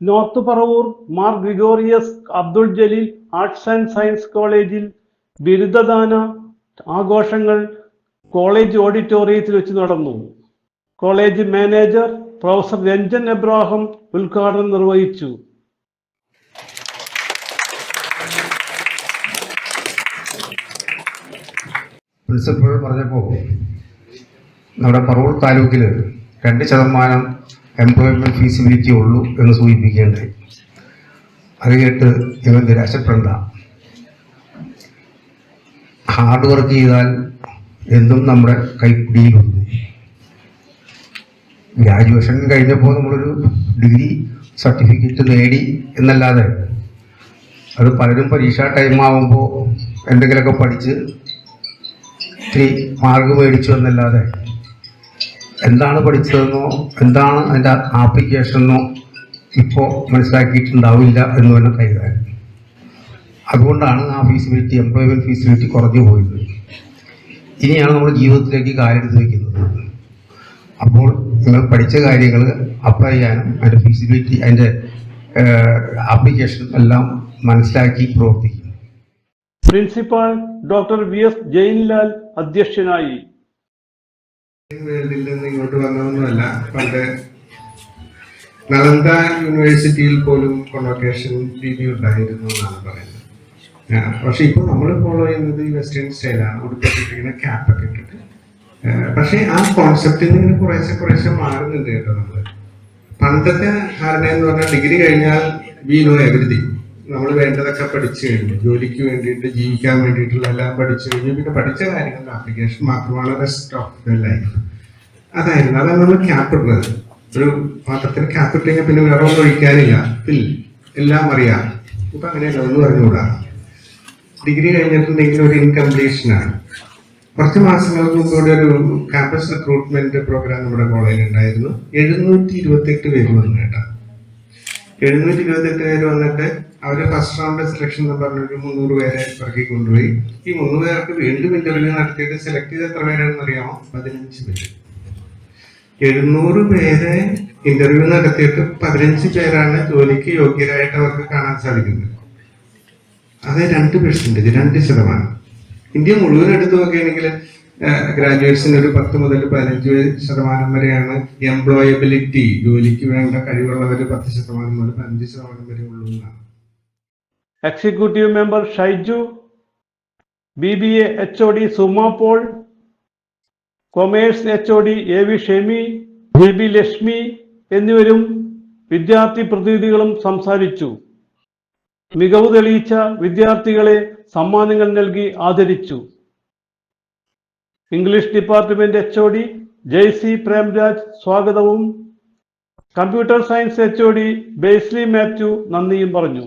North Paravur Mar Gregorios Abdul Jaleel arts and science കോളേജിൽ ബിരുദദാന ആഘോഷങ്ങൾ കോളേജ് ഓഡിറ്റോറിയത്തിൽ വെച്ച് നടന്നു. College manager professor Ranjan Abraham ഉദ്ഘാടനം നിർവഹിച്ചു. പ്രിൻസിപ്പൾ പറഞ്ഞപ്പോൾ നമ്മുടെ പറവൂർ താലൂക്കിൽ രണ്ട് ശതമാനം എംപ്ലോയ്മെന്റ് ഫീസിബിലിറ്റി ഉള്ളൂ എന്ന് സൂചിപ്പിക്കേണ്ടായി അത് കേട്ട് ഇവൻ നിരാശപ്പെടണ്ട ഹാർഡ് വർക്ക് ചെയ്താൽ എന്തും നമ്മുടെ കൈപ്പിടിയിലുണ്ട്. ഗ്രാജുവേഷൻ കഴിഞ്ഞപ്പോൾ നമ്മളൊരു ഡിഗ്രി സർട്ടിഫിക്കറ്റ് നേടി എന്നല്ലാതെ അത് പലരും പരീക്ഷാ ടൈം ആകുമ്പോൾ എന്തെങ്കിലുമൊക്കെ പഠിച്ച് ഇത്തിരി മാർക്ക് മേടിച്ചു എന്നല്ലാതെ എന്താണ് പഠിച്ചതെന്നോ എന്താണ് അതിന്റെ ആപ്ലിക്കേഷൻ എന്നോ ഇപ്പോൾ മനസ്സിലാക്കിയിട്ടുണ്ടാവില്ല എന്ന് തന്നെ കരുതാൻ. അതുകൊണ്ടാണ് ആ ഫീസിബിലിറ്റി എംപ്ലോയ്മെന്റ് ഫീസിബിലിറ്റി കുറഞ്ഞു പോയത്. ഇനിയാണ് നമ്മൾ ജീവിതത്തിലേക്ക് കാലെടുത്ത് വയ്ക്കുന്നത് അപ്പോൾ നിങ്ങൾ പഠിച്ച കാര്യങ്ങൾ അപ്ലൈ ചെയ്യാനും അതിന്റെ ഫീസിബിലിറ്റി അതിന്റെ ആപ്ലിക്കേഷൻ എല്ലാം മനസ്സിലാക്കി പ്രവർത്തിക്കും. Principal doctor V S Jainlal അധ്യക്ഷനായി വേൾഡിൽ നിന്ന് ഇങ്ങോട്ട് വന്നതൊന്നുമല്ല. പണ്ട് നളന്ദ യൂണിവേഴ്സിറ്റിയിൽ പോലും കൊണോക്കേഷൻ രീതി ഉണ്ടായിരുന്നു എന്നാണ് പറയുന്നത്. പക്ഷെ ഇപ്പോൾ നമ്മൾ ഫോളോ ചെയ്യുന്നത് ഈ വെസ്റ്റേൺ സ്റ്റൈലാണ് ഉടുപ്പിട്ടിരിക്കുന്ന ക്യാപ്പൊക്കെ ഇട്ടിട്ട്. പക്ഷെ ആ കോൺസെപ്റ്റിൽ നിന്ന് കുറേശ്ശെ കുറേശ്ശെ മാറുന്നുണ്ട് കേട്ടോ നമ്മൾ പണ്ടത്തെ ധാരണ എന്ന് പറഞ്ഞാൽ ഡിഗ്രി കഴിഞ്ഞാൽ വി നോ എവരിതിങ് നമ്മൾ വേണ്ടതൊക്കെ പഠിച്ചു കഴിഞ്ഞു. ജോലിക്ക് വേണ്ടിയിട്ട് ജീവിക്കാൻ വേണ്ടിയിട്ടുള്ള എല്ലാം പഠിച്ചു കഴിഞ്ഞു. പിന്നെ പഠിച്ച കാര്യങ്ങളുടെ ആപ്ലിക്കേഷൻ മാത്രമാണ് റെസ്റ്റ് ഓഫ് ദ ലൈഫ് അതായിരുന്നു. അതാണ് നമ്മൾ ക്യാപ്പിടുന്നത് ഒരു പാത്രത്തിന് ക്യാപ്പ് ഇട്ട് കഴിഞ്ഞാൽ പിന്നെ വേറെ ഒന്നും ഒഴിക്കാനില്ല. ഇല്ല. എല്ലാം അറിയാം. ഇപ്പൊ അങ്ങനെയല്ല. ഒന്നും അറിഞ്ഞുകൂടാ ഡിഗ്രി കഴിഞ്ഞിട്ടുണ്ടെങ്കിൽ ഒരു ഇൻകംപ്ലീഷനാണ് കുറച്ച് മാസങ്ങൾക്ക് മുമ്പ് ഇവിടെ ഒരു ക്യാമ്പസ് റിക്രൂട്ട്മെന്റ് പ്രോഗ്രാം നമ്മുടെ കോളേജിൽ ഉണ്ടായിരുന്നു. എഴുന്നൂറ്റി ഇരുപത്തി എട്ട് പേര് വന്നു കേട്ടോ. എഴുന്നൂറ്റി ഇരുപത്തെട്ട് പേര് വന്നിട്ട് അവർ ഫസ്റ്റ് റൗണ്ട് സെലക്ഷൻ എന്ന് പറഞ്ഞൊരു മുന്നൂറ് പേരെ ഇറക്കി കൊണ്ടുപോയി. ഈ മുന്നൂറ് പേർക്ക് വീണ്ടും ഇന്റർവ്യൂ നടത്തിയിട്ട് സെലക്ട് ചെയ്ത് എത്ര പേരാണെന്ന് അറിയാമോ? പതിനഞ്ച് പേര്. എഴുന്നൂറ് പേരെ ഇന്റർവ്യൂ നടത്തിയിട്ട് പതിനഞ്ച് പേരാണ് ജോലിക്ക് യോഗ്യരായിട്ട് അവർക്ക് കാണാൻ സാധിക്കുന്നത്. അത് രണ്ട് പെർസെന്റേജ് രണ്ട് ശതമാനം. ഇന്ത്യ മുഴുവൻ എടുത്തു നോക്കുകയാണെങ്കിൽ ഗ്രാജുവേറ്റ്സിന് ഒരു പത്ത് മുതൽ പതിനഞ്ച് ശതമാനം വരെയാണ് എംപ്ലോയബിലിറ്റി ജോലിക്ക് വേണ്ട കഴിവുള്ളവർ പത്ത് ശതമാനം മുതൽ പതിനഞ്ച് ശതമാനം വരെ ഉള്ളൂ എന്നാണ്. Executive member Shaiju B B A H O D Suma Paul commerce H O D A V Shemi J B Lakshmi എന്നിവരും വിദ്യാർത്ഥി പ്രതിനിധികളും സംസാരിച്ചു. മികവ് തെളിയിച്ച വിദ്യാർത്ഥികളെ സമ്മാനങ്ങൾ നൽകി ആദരിച്ചു. English department H O D Jai C Premraj സ്വാഗതവും. Computer science H O D Basley Mathew നന്ദിയും പറഞ്ഞു.